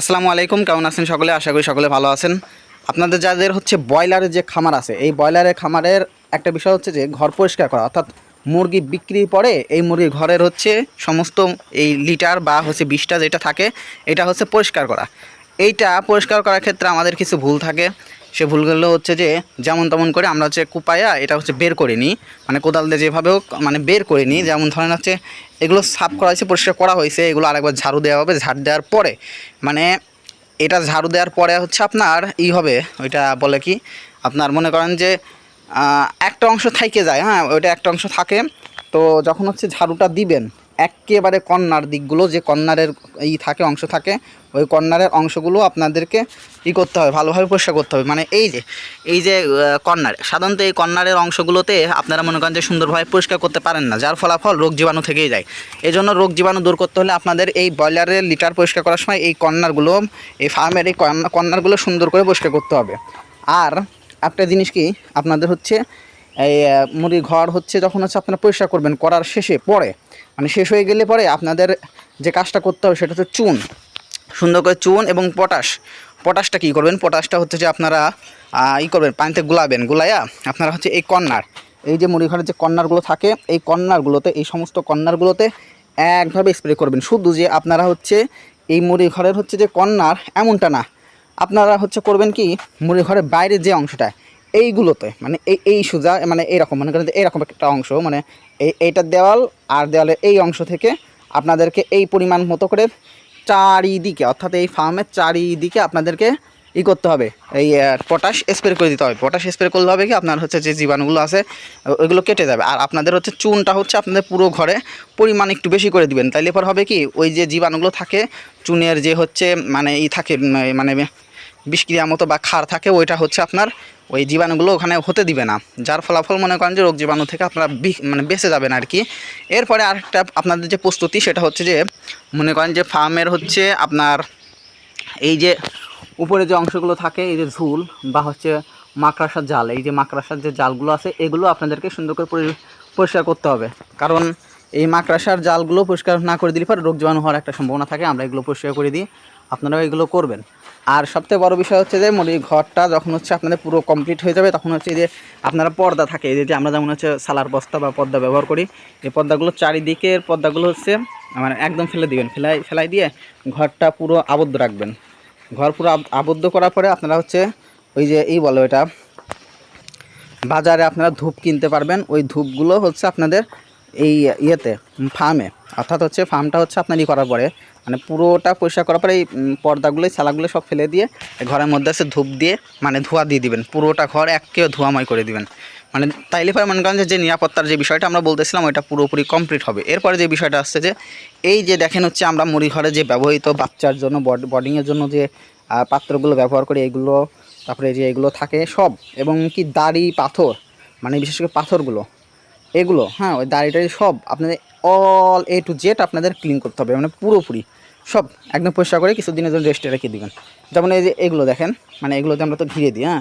আসসালামু আলাইকুম, কেমন আছেন সকলে? আশা করি সকলে ভালো আছেন। আপনাদের যাদের হচ্ছে ব্রয়লারের যে খামার আছে, এই ব্রয়লারের খামারের একটা বিষয় হচ্ছে যে, ঘর পরিষ্কার করা। অর্থাৎ মুরগি বিক্রির পরে এই মুরগি ঘরের হচ্ছে সমস্ত এই লিটার বা হচ্ছে বিষটা যেটা থাকে, এটা হচ্ছে পরিষ্কার করা। এইটা পরিষ্কার করার ক্ষেত্রে আমাদের কিছু ভুল থাকে। সে ভুলগুলো হচ্ছে যে যেমন তেমন করে আমরা হচ্ছে কুপায়া এটা হচ্ছে বের করে নিই। মানে কোদাল দিয়ে যেভাবে হোক মানে বের করে নিই। যেমন ধরেন হচ্ছে এগুলো সাফ করা হয়েছে, পরিষ্কার করা হয়েছে, এগুলো আরেকবার ঝাড়ু দেওয়া হবে, ঝাড় দেওয়ার পরে। মানে এটা ঝাড়ু দেওয়ার পরে হচ্ছে আপনার ই হবে, ওইটা বলে কি? আপনার মনে করেন যে একটা অংশ থাইকে যায় হ্যাঁ ওইটা একটা অংশ থাকে। তো যখন হচ্ছে ঝাড়ুটা দিবেন একেবারে কর্নার দিকগুলো, যে কর্নারের ই থাকে, অংশ থাকে, ওই কর্নারের অংশগুলো আপনাদেরকে ই করতে হবে, ভালোভাবে পরিষ্কার করতে হবে। মানে এই যে এই যে কর্নার সাধারণত এই কর্নারের অংশগুলোতে আপনারা মনে করেন যে সুন্দরভাবে পরিষ্কার করতে পারেন না, যার ফলাফল রোগ জীবাণু থেকেই যায়। এই জন্য রোগ জীবাণু দূর করতে হলে আপনাদের এই ব্রয়লারের লিটার পরিষ্কার করার সময় এই কর্নারগুলো এই ফার্মের এই কর্নার- কর্নারগুলো সুন্দর করে পরিষ্কার করতে হবে। আর একটা জিনিস কি, আপনাদের হচ্ছে এই মুরগির ঘর হচ্ছে যখন হচ্ছে আপনারা পরিষ্কার করবেন, করার শেষে পরে মানে শেষ হয়ে গেলে পরে আপনাদের যে কাজটা করতে হবে সেটা হচ্ছে চুন। সুন্দর করে চুন এবং পটাশ। পটাশটা কী করবেন? পটাশটা হচ্ছে যে আপনারা ই করবেন, পানিতে গুলাবেন, গুলাইয়া আপনারা হচ্ছে এই কর্নার, এই যে মুড়ি ঘরের যে কর্নারগুলো থাকে, এই কর্নারগুলোতে, এই সমস্ত কর্নারগুলোতে একভাবে স্প্রে করবেন। শুধু যে আপনারা হচ্ছে এই মুড়ি ঘরের হচ্ছে যে কর্নার, এমনটা না। আপনারা হচ্ছে করবেন কি মুড়ি ঘরের বাইরের যে অংশটা এইগুলোতে মানে এই এই সোজা মানে এইরকম মনে করেন এইরকম একটা অংশ মানে এই এইটার দেওয়াল আর দেওয়ালের এই অংশ থেকে আপনাদেরকে এই পরিমাণ মতো করে চারিদিকে, অর্থাৎ এই ফার্মের চারিদিকে আপনাদেরকে ই করতে হবে। এই পটাশ স্প্রে করে দিতে হবে। পটাশ স্প্রে করলে হবে কি? আপনার হচ্ছে যে জীবাণুগুলো আছে ওইগুলো কেটে যাবে। আর আপনাদের হচ্ছে চুনটা হচ্ছে আপনাদের পুরো ঘরে পরিমাণ একটু বেশি করে দিবেন। তাইলে পর হবে কি? ওই যে জীবাণুগুলো থাকে, চুনের যে হচ্ছে মানে ই থাকে মানে বিষক্রিয়া মতো বা খার থাকে, ওইটা হচ্ছে আপনার ওই জীবাণুগুলো ওখানে হতে দিবে না। যার ফলাফল মনে করেন যে রোগ জীবাণু থেকে আপনারা মানে বেঁচে যাবেন আর কি। এরপরে আরেকটা আপনাদের যে প্রস্তুতি, সেটা হচ্ছে যে মনে করেন যে ফার্মের হচ্ছে আপনার এই যে উপরে যে অংশগুলো থাকে, এই যে ঝুল বা হচ্ছে মাকড়াসার জাল, এই যে মাকড়াসার যে জালগুলো আছে, এগুলো আপনাদেরকে সুন্দর করে পরিষ্কার করতে হবে। কারণ এই মাকড়াসার জালগুলো পরিষ্কার না করে দিলে পর রোগ জীবাণু হওয়ার একটা সম্ভাবনা থাকে, আমরা এগুলো পরিষ্কার করে দিই। আপনারাও এগুলো করবেন। আর সবথেকে বড় বিষয় হচ্ছে যে মুরগির ঘরটা যখন হচ্ছে আপনাদের পুরো কমপ্লিট হয়ে যাবে, তখন হচ্ছে যে আপনারা পর্দা থাকে, এই যে আমরা যেমন হচ্ছে সালার বস্তা বা পর্দা ব্যবহার করি, এই পর্দাগুলো চারিদিকের পর্দাগুলো হচ্ছে মানে একদম ফেলে দিবেন, ফেলাই ফেলাই দিয়ে ঘরটা পুরো আবদ্ধ রাখবেন। ঘর পুরো আবদ্ধ করার পরে আপনারা হচ্ছে ওই যে এই বলো এটা বাজারে আপনারা ধূপ কিনতে পারবেন, ওই ধূপগুলো হচ্ছে আপনাদের এই ইয়েতে ফার্মে অর্থাৎ হচ্ছে ফার্মটা হচ্ছে আপনার ই করার পরে। মানে পুরোটা পরিষ্কার করার পরে এই পর্দাগুলো ছালাগুলো সব ফেলে দিয়ে ঘরের মধ্যে আছে ধূপ দিয়ে মানে ধোয়া দিয়ে দিবেন। পুরোটা ঘর একেও ধোয়াময় করে দিবেন। মানে তাইলে পরে মনে করেন যে নিরাপত্তার যে বিষয়টা আমরা বলতেছিলাম, ওইটা পুরোপুরি কমপ্লিট হবে। এরপরে যে বিষয়টা আসছে যে, এই যে দেখেন হচ্ছে আমরা মুড়িঘরে যে ব্যবহৃত বাচ্চার জন্য বডিংয়ের জন্য যে পাত্রগুলো ব্যবহার করি, এগুলো, তারপরে যে এগুলো থাকে সব, এবং কি দাড়ি, পাথর মানে বিশেষ করে পাথরগুলো এগুলো হ্যাঁ ওই দাড়িটাড়ি সব আপনাদের অল এ টু জেড আপনাদের ক্লিন করতে হবে মানে পুরোপুরি সব একদম পরিষ্কার করে কিছু দিনের জন্য রেস্টে রেখে দিবেন। যেমন এই যে এগুলো দেখেন মানে এগুলোতে আমরা তো ঘিরে দিই হ্যাঁ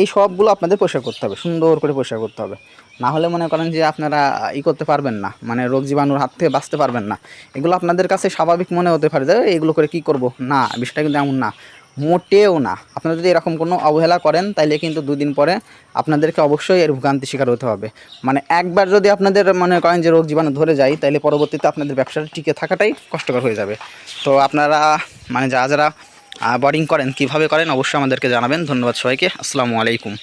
এই সবগুলো আপনাদের পরিষ্কার করতে হবে, সুন্দর করে পরিষ্কার করতে হবে। না হলে মনে করেন যে আপনারা ই করতে পারবেন না মানে রোগ জীবাণুর হাত থেকে বাঁচতে পারবেন না। এগুলো আপনাদের কাছে স্বাভাবিক মনে হতে পারে যে এগুলো করে কি করব? না, বিষয়টা কিন্তু এমন না। মোটেও না। আপনারা যদি এরকম কোনো অবহেলা করেন, তাইলে কিন্তু দুদিন পরে আপনাদেরকে অবশ্যই এর ভোগান্তি শিকার হতে হবে। মানে একবার যদি আপনাদের মনে করেন যে রোগ জীবাণু ধরে যায়, তাইলে পরবর্তীতে আপনাদের ব্যবসাটা টিকে থাকাটাই কষ্টকর হয়ে যাবে। তো আপনারা মানে যারা যারা বোর্ডিং করেন, কীভাবে করেন, অবশ্যই আমাদেরকে জানাবেন। ধন্যবাদ সবাইকে। আসসালামু আলাইকুম।